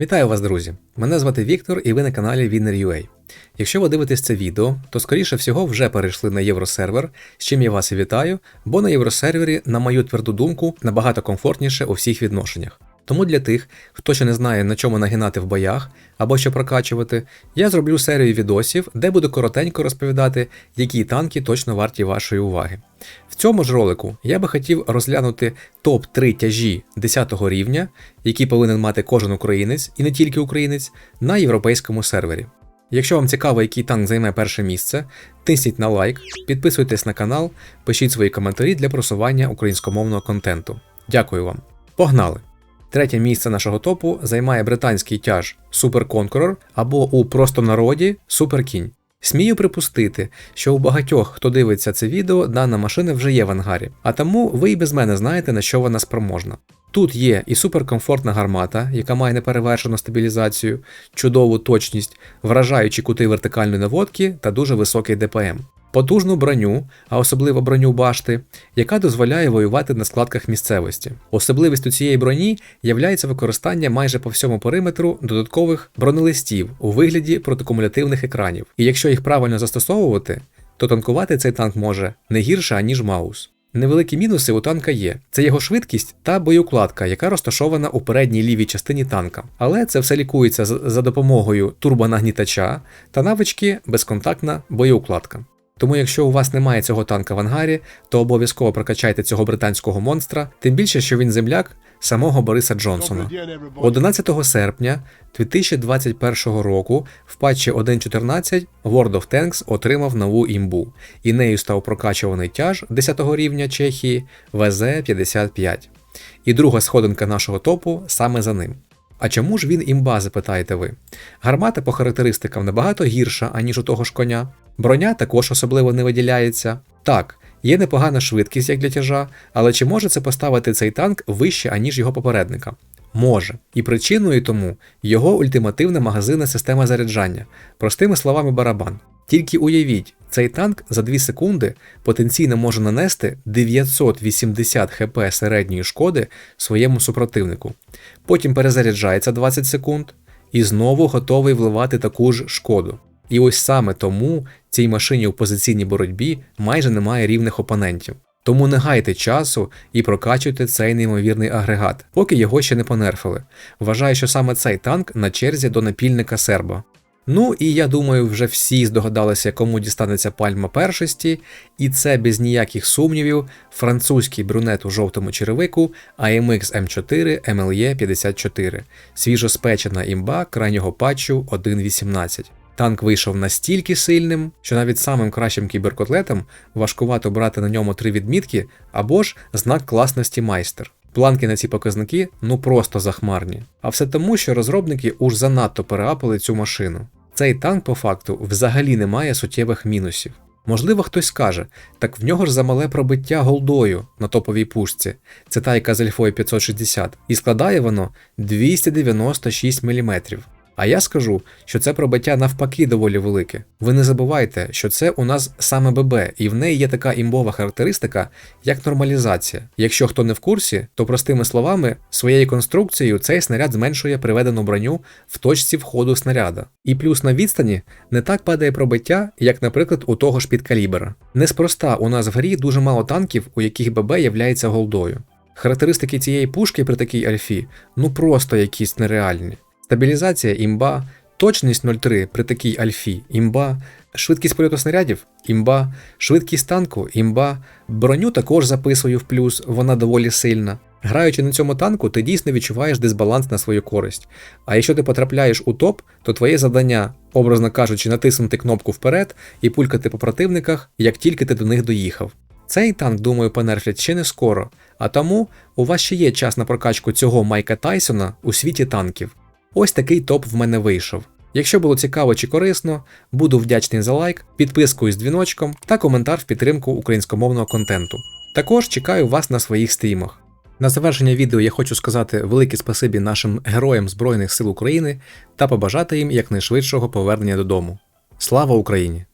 Вітаю вас, друзі! Мене звати Віктор і ви на каналі Winner.ua. Якщо ви дивитесь це відео, то скоріше всього вже перейшли на євросервер, з чим я вас і вітаю, бо на євросервері, на мою тверду думку, набагато комфортніше у всіх відношеннях. Тому для тих, хто ще не знає, на чому нагинати в боях або що прокачувати, я зроблю серію відосів, де буду коротенько розповідати, які танки точно варті вашої уваги. В цьому ж ролику я би хотів розглянути топ-3 тяжі 10 рівня, які повинен мати кожен українець і не тільки українець, на європейському сервері. Якщо вам цікаво, який танк займе перше місце, тисніть на лайк, підписуйтесь на канал, пишіть свої коментарі для просування українськомовного контенту. Дякую вам. Погнали! Третє місце нашого топу займає британський тяж Super Conqueror або у простонароді Super Кінь. Смію припустити, що у багатьох, хто дивиться це відео, дана машина вже є в ангарі, а тому ви і без мене знаєте, на що вона спроможна. Тут є і суперкомфортна гармата, яка має неперевершену стабілізацію, чудову точність, вражаючі кути вертикальної наводки та дуже високий ДПМ. Потужну броню, а особливо броню башти, яка дозволяє воювати на складках місцевості. Особливістю цієї броні являється використання майже по всьому периметру додаткових бронелистів у вигляді протикумулятивних екранів. І якщо їх правильно застосовувати, то танкувати цей танк може не гірше, аніж Маус. Невеликі мінуси у танка є: це його швидкість та боєукладка, яка розташована у передній лівій частині танка. Але це все лікується за допомогою турбонагнітача та навички безконтактна боєукладка. Тому, якщо у вас немає цього танка в ангарі, то обов'язково прокачайте цього британського монстра, тим більше, що він земляк самого Бориса Джонсона. 11 серпня 2021 року в патчі 1.14 World of Tanks отримав нову імбу, і нею став прокачуваний тяж 10 рівня Чехії ВЗ-55. І друга сходинка нашого топу саме за ним. А чому ж він імба, запитаєте ви? Гармата по характеристикам набагато гірша, аніж у того ж коня. Броня також особливо не виділяється. Так, є непогана швидкість як для тяжа, але чи може це поставити цей танк вище, аніж його попередника? Може. І причиною тому його ультимативна магазинна система заряджання, простими словами барабан. Тільки уявіть, цей танк за 2 секунди потенційно може нанести 980 хп середньої шкоди своєму супротивнику. Потім перезаряджається 20 секунд і знову готовий вливати таку ж шкоду. І ось саме тому цій машині у позиційній боротьбі майже немає рівних опонентів. Тому не гайте часу і прокачуйте цей неймовірний агрегат, поки його ще не понерфили. Вважаю, що саме цей танк на черзі до напільника серба. Ну і я думаю, вже всі здогадалися, кому дістанеться пальма першості, і це без ніяких сумнівів французький брюнет у жовтому черевику AMX M4 MLE 54, свіжоспечена імба крайнього патчу 1.18. Танк вийшов настільки сильним, що навіть самим кращим кіберкотлетам важкувато брати на ньому три відмітки або ж знак класності майстер. Планки на ці показники ну просто захмарні. А все тому, що розробники уж занадто переапали цю машину. Цей танк по факту взагалі не має суттєвих мінусів. Можливо, хтось скаже, так в нього ж замале пробиття голдою на топовій пушці, це та яка з альфою 560, і складає воно 296 мм. А я скажу, що це пробиття навпаки доволі велике. Ви не забувайте, що це у нас саме ББ, і в неї є така імбова характеристика, як нормалізація. Якщо хто не в курсі, то простими словами, своєю конструкцією цей снаряд зменшує приведену броню в точці входу снаряда. І плюс на відстані не так падає пробиття, як, наприклад, у того ж підкалібера. Неспроста у нас в грі дуже мало танків, у яких ББ являється голдою. Характеристики цієї пушки при такій альфі ну просто якісь нереальні. Стабілізація імба, точність 0,3 при такій альфі імба, швидкість польоту снарядів імба, швидкість танку імба, броню також записую в плюс, вона доволі сильна. Граючи на цьому танку, ти дійсно відчуваєш дисбаланс на свою користь. А якщо ти потрапляєш у топ, то твоє завдання, образно кажучи, натиснути кнопку вперед і пулькати по противниках, як тільки ти до них доїхав. Цей танк, думаю, понерфлять ще не скоро, а тому у вас ще є час на прокачку цього Майка Тайсона у світі танків. Ось такий топ в мене вийшов. Якщо було цікаво чи корисно, буду вдячний за лайк, підписку із дзвіночком та коментар в підтримку українськомовного контенту. Також чекаю вас на своїх стрімах. На завершення відео я хочу сказати велике спасибі нашим героям Збройних сил України та побажати їм якнайшвидшого повернення додому. Слава Україні!